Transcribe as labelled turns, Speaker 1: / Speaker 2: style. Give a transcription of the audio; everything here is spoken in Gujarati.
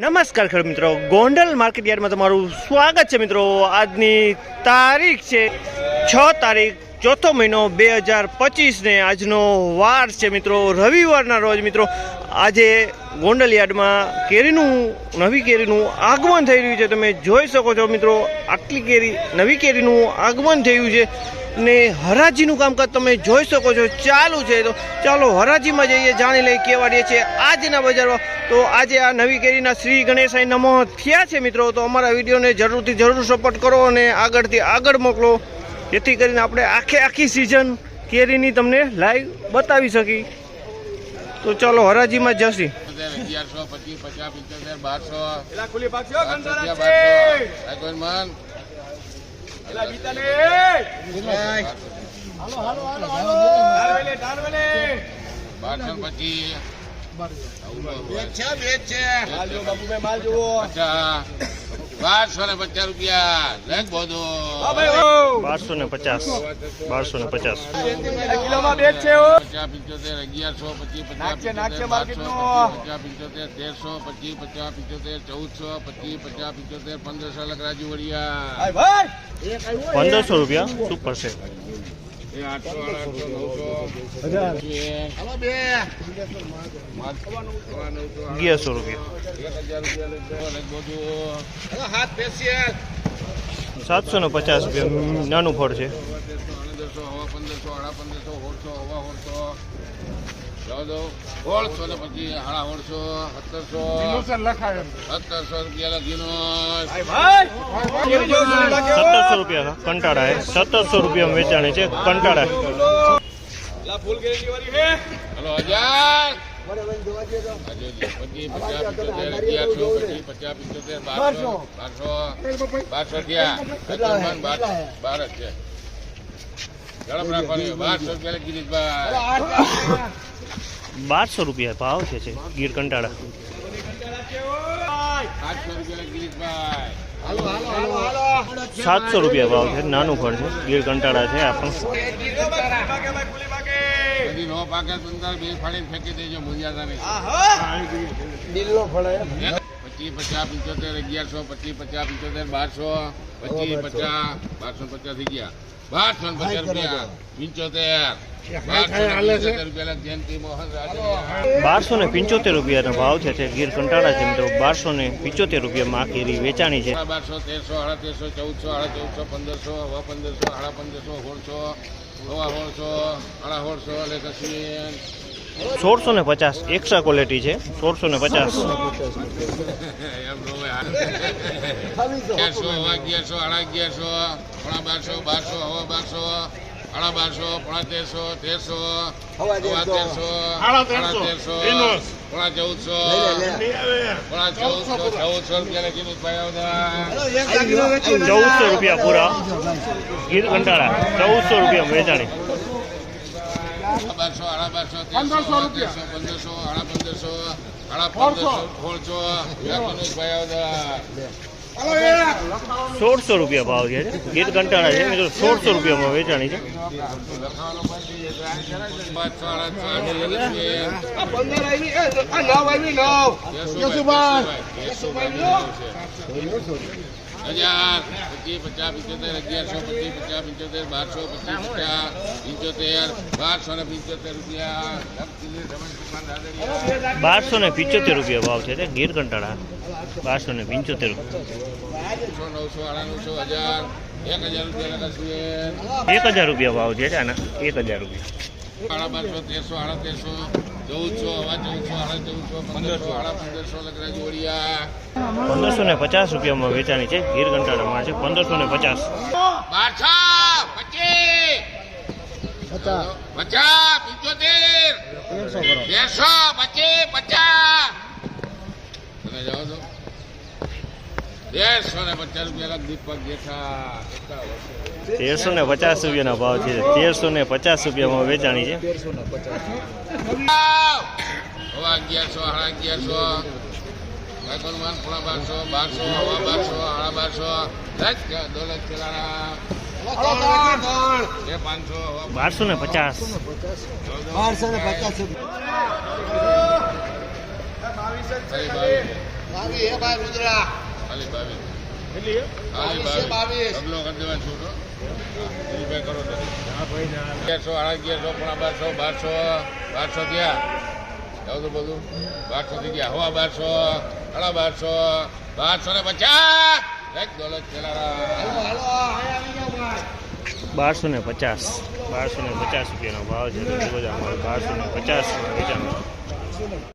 Speaker 1: નમસ્કાર ખેડૂત મિત્રો. ગોંડલ માર્કેટ યાર્ડમાં તમારું સ્વાગત છે મિત્રો. આજની તારીખ છે છ તારીખ ચોથો મહિનો બે હજાર પચીસને આજનો વાર છે મિત્રો. રવિવારના રોજ મિત્રો, આજે ગોંડલ યાર્ડમાં કેરીનું, નવી કેરીનું આગમન થઈ રહ્યું છે. તમે જોઈ શકો છો મિત્રો, આટલી કેરી, નવી કેરીનું આગમન થયું છે. ને હરાજીનું કામકાજ તમે જોઈ શકો છો, ચાલુ છે. તો ચાલો હરાજીમાં જઈએ, જાણી લઈએ કેવા રહે છે આજના બજારમાં તો આજે આ નવી કેરીના શ્રી ગણેશાઈ નમો થયા છે મિત્રો. તો અમારા વિડીયોને જરૂરથી જરૂર સપોર્ટ કરો અને આગળથી આગળ મોકલો. જેથી કરીને આપણે આખે આખી સિઝન કેરીની તમને લાઈવ બતાવી શકી તો ચાલો હરાજીમાં જશી
Speaker 2: અગિયારસો પચીસ પચાસ પંચોતેર બારસો બારસો અગિયાર
Speaker 3: છે.
Speaker 2: ને પચીસ.
Speaker 3: માલ જુઓ.
Speaker 2: પચાસ. બારસો ને પચાસ રૂપિયા લેખ બધું.
Speaker 1: બારસો ને પચાસ બારસો ને પચાસ
Speaker 3: કિલોમાં બે છે.
Speaker 2: પચાસ પંચોતેર અગિયારસો પચીસ પચાસ. બારસો, પચાસ પંચોતેર તેરસો પચીસ પચાસ પંચોતેર ચૌદસો પચીસ પચાસ પંચોતેર પંદરસો લખ રાજુ વડિયા
Speaker 1: પંદરસો રૂપિયા સુપર છે અગિયારસો રૂપિયા. સાતસો ને પચાસ રૂપિયા. નાનું ફળ છે.
Speaker 2: ને પછી સોળસો સત્તરસો સત્તરસો રૂપિયા
Speaker 3: હો?
Speaker 1: સત્તરસો રૂપિયા કંટાળા છે સત્તરસો રૂપિયા વેચાણી છે કંટાળા.
Speaker 2: હલો હજાર. બારસો બારસો. બારસો બાર બાર છે. ઝડપ રાખવાની બારસો રૂપિયા દીધા
Speaker 1: બારસો રૂપિયા ભાવ છે છે ગીર કંટાળા. સાતસો રૂપિયા ભાવ છે નાનું ફળ છે ગીર કંટાળા છે આ પણ.
Speaker 2: પચીસ પચાસ પંચોતેર અગિયારસો પચીસ પચાસ પંચોતેર બારસો પચીસ પચાસ બારસો પચાસ થઈ ગયા. બારસો ને પચાસ રૂપિયા. પંચોતેર. બારસો ને પંચોતેર
Speaker 1: રૂપિયાનો ભાવ છે તે ગીર કંટાળા છે મિત્રો. બારસો ને પંચોતેર રૂપિયામાં કેરી વેચાણી છે.
Speaker 2: બારસો તેરસો સાડા તેરસો ચૌદસો સાડા ચૌદસો પંદરસો હવા પંદરસો સાડા પંદરસો સોળસો હવા સોળસો સાડા સોળસો લેખસી
Speaker 1: સોળસો ને પચાસ. એક્સ્ટ્રા ક્વોલિટી છે. સોળસો ને પચાસ.
Speaker 2: અગિયારસો અગિયારસો અગિયારસો પોણા બારસો બારસો હવા બારસો સાડા બારસો પોણા તેરસો તેરસો હવા તેરસો સાડા તેરસો પોણા ચૌદસો પોણા ચૌદસો ચૌદસો રૂપિયા ભાઈ
Speaker 1: ચૌદસો રૂપિયા પૂરા. ગીર કંટાળા. ચૌદસો રૂપિયા વેચાણી.
Speaker 2: બારસો સાડા બારસો તેરસો તેરસો પંદરસો આડા પંદરસો આડા પંદરસો સોળસો ભાઈ
Speaker 1: સોળસો રૂપિયા ભાવ છે. ગીત કંટાળા છે. મિત્રો સોળસો રૂપિયામાં વેચાણી છે.
Speaker 3: નવ આવી, નવ.
Speaker 2: હજાર પચીસ પચાસ પંચોતેર અગિયારસો પચીસ પચાસ પંચોતેર બારસો પચીસ પચાસ પંચોતેર બારસો ને પંચોતેર રૂપિયા.
Speaker 1: બારસો ને પંચોતેર રૂપિયા ભાવ છે ગીર કંટાળા બારસો ને પંચોતેર
Speaker 2: નવસો નવસો આડા નવસો હજાર એક હજાર રૂપિયા લગાશું
Speaker 1: એક હજાર રૂપિયા ભાવ છે આના. એક હજાર રૂપિયા.
Speaker 2: સાડા બારસો તેરસો સાડા તેરસો. પંદરસો
Speaker 1: ને પચાસ રૂપિયામાં વેચાણી છે ગીર કંટાળામાં છે પંદરસો ને પચાસ.
Speaker 2: બારસો પચીસ. પચાસ. પંચોતેર. તેરસો પચીસ પચાસ. તમે જાઓ છો. દેડસો ને પચાસ રૂપિયા દીપક જેઠા
Speaker 1: તેરસો ને પચાસ રૂપિયાનો ભાવ છે. તેરસો ને પચાસ રૂપિયામાં વેચાણી છે.
Speaker 2: હવે અગિયારસો સાડા અગિયારસો ભાઈબંધમાન પોણા બારસો બારસો બારસો સાડા બારસો દોલત ખેલાડા પાંચસો
Speaker 1: બારસો ને પચાસ.
Speaker 3: બારસો ને પચાસ.
Speaker 2: ખાલી બાવીસ.
Speaker 1: કેટલી
Speaker 2: ખાલી
Speaker 3: બાવીસ.
Speaker 2: અગલો કરી દેવા છૂટો. રૂપિયા કરો અગિયારસો સાડા અગિયારસો પોણા બારસો બારસો બારસો થયા એવું તો બધું બારસો થઈ ગયા. હવા બારસો સાડા બારસો બારસો ને પચાસ. એક દોલત
Speaker 1: બારસો ને પચાસ. બારસો ને પચાસ રૂપિયાનો ભાવ છે. તો જુઓ જ બારસો ને પચાસ વેચાણ.